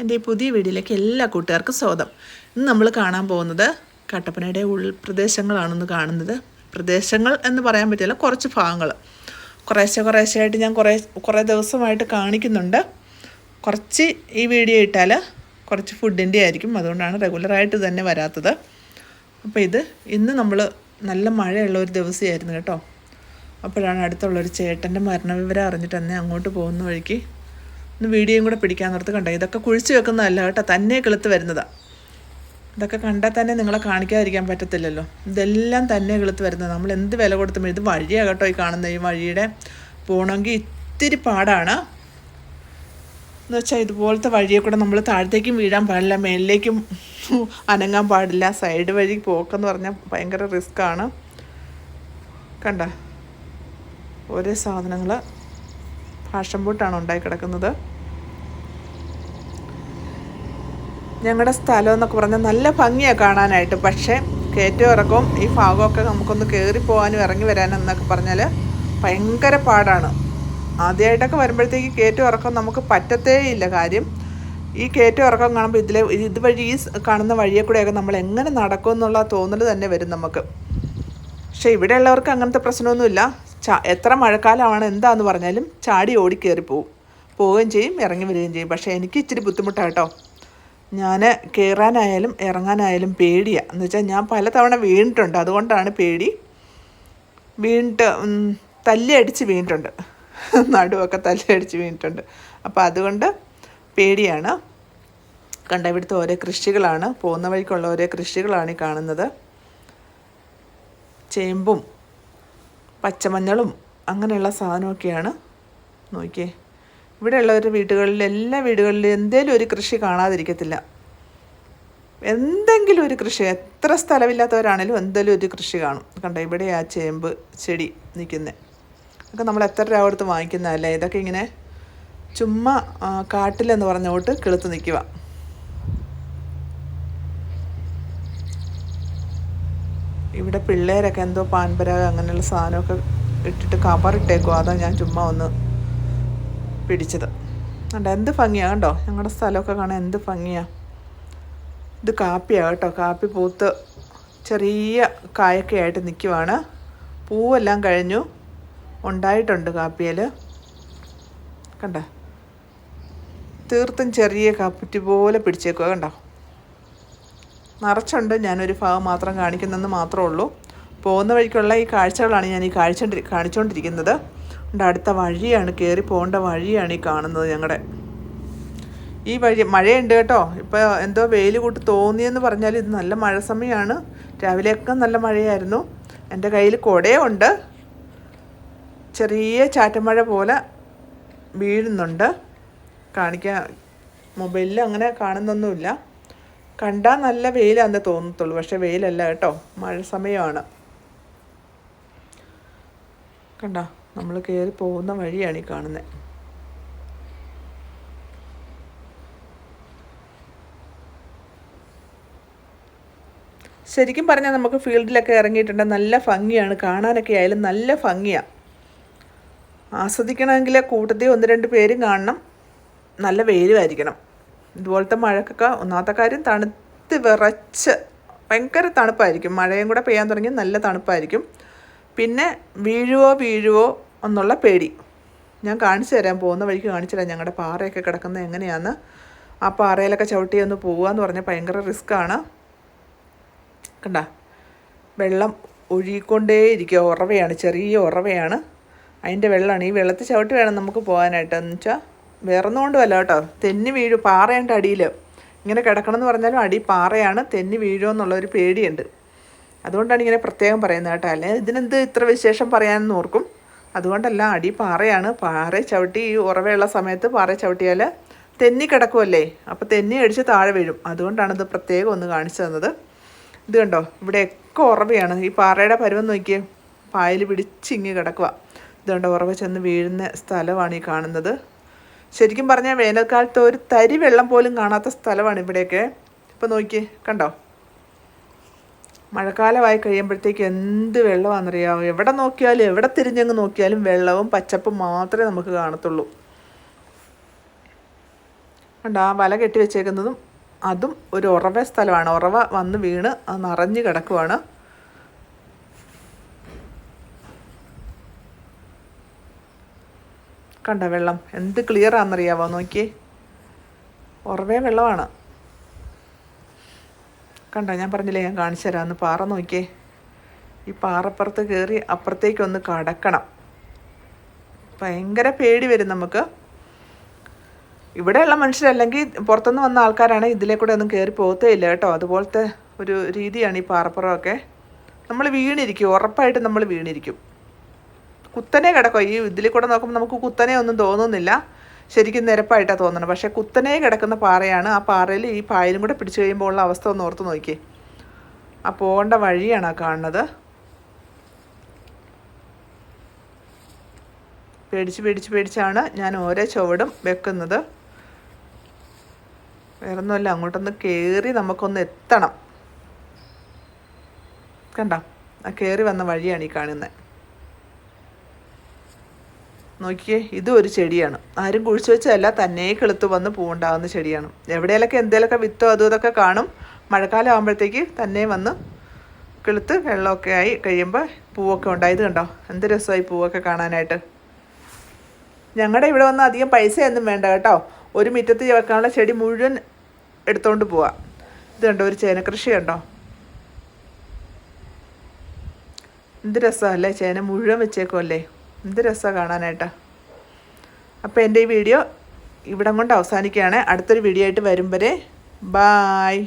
എന്റെ ഈ പുതിയ വീഡിയോയിലേക്ക് എല്ലാ കൂട്ടുകാർക്കും സ്വാഗതം. ഇന്ന് നമ്മൾ കാണാൻ പോകുന്നത് കട്ടപ്പനയുടെ ഉൾപ്രദേശങ്ങളാണെന്ന് കാണുന്നത്. പ്രദേശങ്ങൾ എന്ന് പറയാൻ പറ്റില്ല കുറച്ച് ഭാഗങ്ങൾ. കുറേശ്ശെ കുറേശ്ശെയായിട്ട് ഞാൻ കുറേ കുറേ ദിവസമായിട്ട് കാണിക്കുന്നുണ്ട്. കുറച്ച് ഈ വീഡിയോ ഇട്ടാൽ കുറച്ച് ഫുഡിന്റെ ആയിരിക്കും. അതുകൊണ്ടാണ് റെഗുലറായിട്ട് തന്നെ വരാത്തത്. അപ്പോൾ ഇത് ഇന്ന് നമ്മൾ നല്ല മഴയുള്ള ഒരു ദിവസമായിരുന്നു കേട്ടോ. അപ്പോഴാണ് അടുത്തുള്ളൊരു ചേട്ടന്റെ മരണവിവരം അറിഞ്ഞിട്ട് തന്നെ അങ്ങോട്ട് പോകുന്ന വഴിക്ക് ഒന്ന് വീഡിയോയും കൂടെ പിടിക്കാൻ നിർത്ത് കണ്ടോ? ഇതൊക്കെ കുഴിച്ച് വെക്കുന്നതല്ല കേട്ടോ തന്നെ കിളുത്ത് വരുന്നതാണ് ഇതൊക്കെ കണ്ടാൽ തന്നെ നിങ്ങളെ കാണിക്കാതിരിക്കാൻ പറ്റത്തില്ലല്ലോ. ഇതെല്ലാം തന്നെ കിളുത്ത് വരുന്നത്. നമ്മൾ എന്ത് വില കൊടുത്തും ഇത് വഴിയാണ് കേട്ടോ ഈ കാണുന്ന ഈ വഴിയുടെ പോകണമെങ്കിൽ ഇത്തിരി പാടാണ്. എന്ന് വെച്ചാൽ ഇതുപോലത്തെ വഴിയെ കൂടെ നമ്മൾ താഴത്തേക്കും വീഴാൻ പാടില്ല മേലിലേക്കും അനങ്ങാൻ പാടില്ല. സൈഡ് വഴി പോക്കെന്ന് പറഞ്ഞാൽ ഭയങ്കര റിസ്ക്കാണ് കണ്ട? ഓരോ സാധനങ്ങൾ ഫാഷൻ ബോട്ടാണ് ഉണ്ടായി കിടക്കുന്നത്. ഞങ്ങളുടെ സ്ഥലം എന്നൊക്കെ പറഞ്ഞാൽ നല്ല ഭംഗിയാണ് കാണാനായിട്ട്. പക്ഷേ കയറ്റവും ഇറക്കവും ഈ ഭാഗമൊക്കെ നമുക്കൊന്ന് കയറി പോകാനും ഇറങ്ങി വരാനും എന്നൊക്കെ പറഞ്ഞാൽ ഭയങ്കര പാടാണ്. ആദ്യമായിട്ടൊക്കെ വരുമ്പോഴത്തേക്ക് കയറ്റവും ഇറക്കം നമുക്ക് പറ്റത്തേ ഇല്ല കാര്യം. ഈ കയറ്റവും ഇറക്കം കാണുമ്പോൾ ഇതിലെ ഇതുവഴി ഈ കാണുന്ന വഴിയെ കൂടെയൊക്കെ നമ്മൾ എങ്ങനെ നടക്കും എന്നുള്ള തോന്നൽ തന്നെ വരും നമുക്ക്. പക്ഷേ ഇവിടെയുള്ളവർക്ക് അങ്ങനത്തെ പ്രശ്നമൊന്നുമില്ല. ചാ എത്ര മഴക്കാലമാണ് എന്താന്ന് പറഞ്ഞാലും ചാടി ഓടി പോവും. പോവുകയും ചെയ്യും ഇറങ്ങി വരികയും ചെയ്യും. പക്ഷേ എനിക്ക് ഇച്ചിരി ബുദ്ധിമുട്ടാണ് കേട്ടോ. ഞാൻ കയറാനായാലും ഇറങ്ങാനായാലും പേടിയാണ് എന്ന് വെച്ചാൽ ഞാൻ പലതവണ വീണിട്ടുണ്ട്. അതുകൊണ്ടാണ് പേടി. വീണിട്ട് തല്ലി അടിച്ച് വീണിട്ടുണ്ട്. നടുവൊക്കെ തല്ലി അടിച്ച് വീണിട്ടുണ്ട്. അപ്പോൾ അതുകൊണ്ട് പേടിയാണ്. കണ്ട ഇവിടുത്തെ ഓരോ കൃഷികളാണ്. പോകുന്ന വഴിക്കുള്ള ഓരോ കൃഷികളാണ് ഈ കാണുന്നത്. ചേമ്പും പച്ചമഞ്ഞളും അങ്ങനെയുള്ള സാധനമൊക്കെയാണ്. നോക്കിയേ. ഇവിടെയുള്ളവരുടെ വീടുകളിൽ എല്ലാ വീടുകളിലും എന്തേലും ഒരു കൃഷി കാണാതിരിക്കത്തില്ല. എന്തെങ്കിലും ഒരു കൃഷി എത്ര സ്ഥലമില്ലാത്തവരാണേലും എന്തെങ്കിലും ഒരു കൃഷി കാണും. കണ്ടോ ഇവിടെ ആ ചേമ്പ് ചെടി നിൽക്കുന്നത് അതൊക്കെ നമ്മൾ എത്ര രൂപ കൊടുത്ത് വാങ്ങിക്കുന്നതല്ലേ ഇതൊക്കെ ഇങ്ങനെ ചുമ്മാ കാട്ടിലെന്ന് പറഞ്ഞോട്ട് കിളുത്ത് നിൽക്കുക ഇവിടെ പിള്ളേരൊക്കെ എന്തോ പാൻപരാഗ് അങ്ങനെയുള്ള സാധനമൊക്കെ ഇട്ടിട്ട് കവറിട്ടേക്കോ അതാ ഞാൻ ചുമ്മാ ഒന്ന് പിടിച്ചത്. കണ്ടോ എന്ത് ഭംഗിയാണ് കണ്ടോ? ഞങ്ങളുടെ സ്ഥലമൊക്കെ കാണാൻ എന്ത് ഭംഗിയാണ് ഇത് കാപ്പിയാണ് കേട്ടോ. കാപ്പി പൂത്ത് ചെറിയ കായൊക്കെ ആയിട്ട് നിൽക്കുവാണ് പൂവെല്ലാം കഴിഞ്ഞു. ഉണ്ടായിട്ടുണ്ട് കാപ്പിയിൽ കണ്ട? തീർത്തും ചെറിയ കാപ്പുറ്റി പോലെ പിടിച്ചേക്കുക കണ്ടോ? നിറച്ചുണ്ട്. ഞാനൊരു ഭാഗം മാത്രം കാണിക്കുന്നെന്ന് മാത്രമേ ഉള്ളൂ. പോകുന്ന വഴിക്കുള്ള ഈ കാഴ്ചകളാണ് ഞാൻ ഈ കാഴ്ച കാണിച്ചുകൊണ്ടിരിക്കുന്നത് അടുത്ത വഴിയാണ് കയറി പോകേണ്ട വഴിയാണ് ഈ കാണുന്നത് ഞങ്ങളുടെ ഈ വഴി മഴയുണ്ട് കേട്ടോ. ഇപ്പോൾ എന്തോ വെയിൽ കൂട്ട് തോന്നിയെന്ന് പറഞ്ഞാൽ ഇത് നല്ല മഴ സമയമാണ് രാവിലെയൊക്കെ നല്ല മഴയായിരുന്നു. എന്റെ കയ്യിൽ കുടയുണ്ട്. ചെറിയ ചാറ്റമഴ പോലെ വീഴുന്നുണ്ട്. കാണിക്കാൻ മൊബൈലിൽ അങ്ങനെ കാണുന്നൊന്നുമില്ല. കണ്ടാൽ നല്ല വെയിലാണെന്ന് തോന്നത്തുള്ളൂ. പക്ഷേ വെയിലല്ല കേട്ടോ. മഴ സമയമാണ് കണ്ട? നമ്മൾ കയറി പോകുന്ന വഴിയാണ് ഈ കാണുന്നത് ശരിക്കും പറഞ്ഞാൽ നമുക്ക് ഫീൽഡിലൊക്കെ ഇറങ്ങിയിട്ടുണ്ട്. നല്ല ഭംഗിയാണ്. കാണാനൊക്കെ ആയാലും നല്ല ഭംഗിയാണ് ആസ്വദിക്കണമെങ്കിൽ കൂട്ടത്തിൽ ഒന്ന് രണ്ട് പേരും കാണണം. നല്ല വെയിലുമായിരിക്കണം. ഇതുപോലത്തെ മഴക്കൊക്കെ ഒന്നാമത്തെ കാര്യം തണുത്ത് വിറച്ച് ഭയങ്കര തണുപ്പായിരിക്കും. മഴയും കൂടെ പെയ്യാൻ തുടങ്ങി നല്ല തണുപ്പായിരിക്കും. പിന്നെ വീഴുവോ വീഴുവോ എന്നുള്ള പേടി. ഞാൻ കാണിച്ചു തരാൻ പോകുന്ന വഴിക്ക് കാണിച്ചു തരാം ഞങ്ങളുടെ പാറയൊക്കെ കിടക്കുന്നത് എങ്ങനെയാണെന്ന് ആ പാറയിലൊക്കെ ചവിട്ടി ഒന്ന് പോവുക എന്ന് പറഞ്ഞാൽ ഭയങ്കര റിസ്ക്കാണ് കണ്ട? വെള്ളം ഒഴുകിക്കൊണ്ടേയിരിക്കുക ഉറവയാണ് ചെറിയ ഉറവയാണ്. അതിന്റെ വെള്ളമാണ്. ഈ വെള്ളത്തിൽ ചവിട്ടി വേണം നമുക്ക് പോകാനായിട്ട്. എന്ന് വെച്ചാൽ വേറൊന്നും കൊണ്ടുമല്ല കേട്ടോ. തെന്നി വീഴും പാറയുണ്ട് അടിയിൽ ഇങ്ങനെ കിടക്കണമെന്ന് പറഞ്ഞാലും അടി പാറയാണ്. തെന്നി വീഴുമോ എന്നുള്ളൊരു പേടിയുണ്ട്. അതുകൊണ്ടാണ് ഇങ്ങനെ പ്രത്യേകം പറയുന്നത് കേട്ടോ. അല്ലെ? ഇതിനെന്ത് ഇത്ര വിശേഷം പറയാനെന്ന് ഓർക്കും. അതുകൊണ്ടല്ല അടി പാറയാണ്. പാറ ചവിട്ടി ഈ ഉറവയുള്ള സമയത്ത് പാറ ചവിട്ടിയാൽ തെന്നി കിടക്കുമല്ലേ അപ്പോൾ തെന്നി അടിച്ച് താഴെ വീഴും. അതുകൊണ്ടാണ് ഇത് പ്രത്യേകം ഒന്ന് കാണിച്ചു തന്നത്. ഇത് കണ്ടോ? ഇവിടെയൊക്കെ ഉറവയാണ്. ഈ പാറയുടെ പരുവം നോക്കിയേ. പായൽ പിടിച്ചിങ്ങി കിടക്കുക ഇത് കണ്ടോ? ഉറവ ചെന്ന് വീഴുന്ന സ്ഥലമാണ് ഈ കാണുന്നത്. ശരിക്കും പറഞ്ഞാൽ വേനൽക്കാലത്ത് ഒരു തരി വെള്ളം പോലും കാണാത്ത സ്ഥലമാണ് ഇവിടെയൊക്കെ. ഇപ്പോൾ നോക്കിയേ. കണ്ടോ? മഴക്കാലമായി കഴിയുമ്പോഴത്തേക്ക് എന്ത് വെള്ളമാണെന്നറിയാമോ എവിടെ നോക്കിയാലും എവിടെ തിരിഞ്ഞങ്ങ് നോക്കിയാലും വെള്ളവും പച്ചപ്പും മാത്രമേ നമുക്ക് കാണത്തുള്ളൂ. കണ്ടോ? ആ വല കെട്ടി വെച്ചേക്കുന്നതും അതും ഒരു ഉറവ സ്ഥലമാണ്. ഉറവ വന്ന് വീണ് അത് നിറഞ്ഞു കിടക്കുവാണ്. കണ്ട വെള്ളം? എന്ത് ക്ലിയർ ആണെന്നറിയാവോ? നോക്കിയേ. ഉറവേ വെള്ളമാണ്. കണ്ട? ഞാൻ പറഞ്ഞില്ലേ ഞാൻ കാണിച്ചു തരാമെന്ന് പാറ നോക്കിയേ. ഈ പാറപ്പുറത്ത് കയറി അപ്പുറത്തേക്കൊന്ന് കടക്കണം. ഭയങ്കര പേടി വരും നമുക്ക്. ഇവിടെയുള്ള മനുഷ്യരല്ലെങ്കിൽ പുറത്തുനിന്ന് വന്ന ആൾക്കാരാണ് ഇതിലെ കൂടെ ഒന്നും കയറി പോകത്തേ ഇല്ല കേട്ടോ. അതുപോലത്തെ ഒരു രീതിയാണ് ഈ പാറപ്പുറമൊക്കെ. നമ്മൾ വീണിരിക്കും. ഉറപ്പായിട്ട് നമ്മൾ വീണിരിക്കും. കുത്തനെ കിടക്കുക ഈ ഇതിൽ കൂടെ നോക്കുമ്പോൾ നമുക്ക് കുത്തനെ ഒന്നും തോന്നുന്നില്ല. ശരിക്കും നിരപ്പായിട്ടാണ് തോന്നുന്നത്. പക്ഷേ കുത്തനെ കിടക്കുന്ന പാറയാണ്. ആ പാറയിൽ ഈ പായലും കൂടെ പിടിച്ചു കഴിയുമ്പോൾ ഉള്ള അവസ്ഥ ഒന്ന് ഓർത്ത് നോക്കിയേ. ആ പോകേണ്ട വഴിയാണ് ആ കാണുന്നത്. പേടിച്ച് പേടിച്ച് പേടിച്ചാണ് ഞാൻ ഓരോ ചുവടും വെക്കുന്നത്. വേറെ ഒന്നുമല്ല അങ്ങോട്ടൊന്ന് കയറി നമുക്കൊന്ന് എത്തണം. കണ്ടോ? ആ കയറി വന്ന വഴിയാണ് ഈ കാണുന്നത്. നോക്കിയേ ഇതും ഒരു ചെടിയാണ്. ആരും കുഴിച്ചു വെച്ചതല്ല തന്നെ കിളുത്ത് വന്ന് പൂവുണ്ടാകുന്ന ചെടിയാണ്. എവിടെയെങ്കിലൊക്കെ എന്തേലൊക്കെ വിത്തോ അതും ഇതൊക്കെ കാണും. മഴക്കാലം ആകുമ്പോഴത്തേക്ക് തന്നെ വന്ന് കിളുത്ത് വെള്ളമൊക്കെ ആയി കഴിയുമ്പോൾ പൂവൊക്കെ ഉണ്ടായത് കണ്ടോ? എന്ത് രസമായി പൂവൊക്കെ കാണാനായിട്ട്. ഞങ്ങളുടെ ഇവിടെ വന്ന് അധികം പൈസയൊന്നും വേണ്ട കേട്ടോ. ഒരു മുറ്റത്ത് വെക്കാനുള്ള ചെടി മുഴുവൻ എടുത്തുകൊണ്ട് പോവാ. ഇത് കണ്ടോ? ഒരു ചേന കൃഷി കണ്ടോ? എന്ത് രസമല്ലേ ചേന മുഴുവൻ വെച്ചേക്കുമല്ലേ എന്ത് രസമാണ് കാണാനായിട്ട്. അപ്പോൾ എന്റെ ഈ വീഡിയോ ഇവിടം കൊണ്ട് അവസാനിക്കുകയാണ്. അടുത്തൊരു വീഡിയോ ആയിട്ട് വരും വരെ ബായ്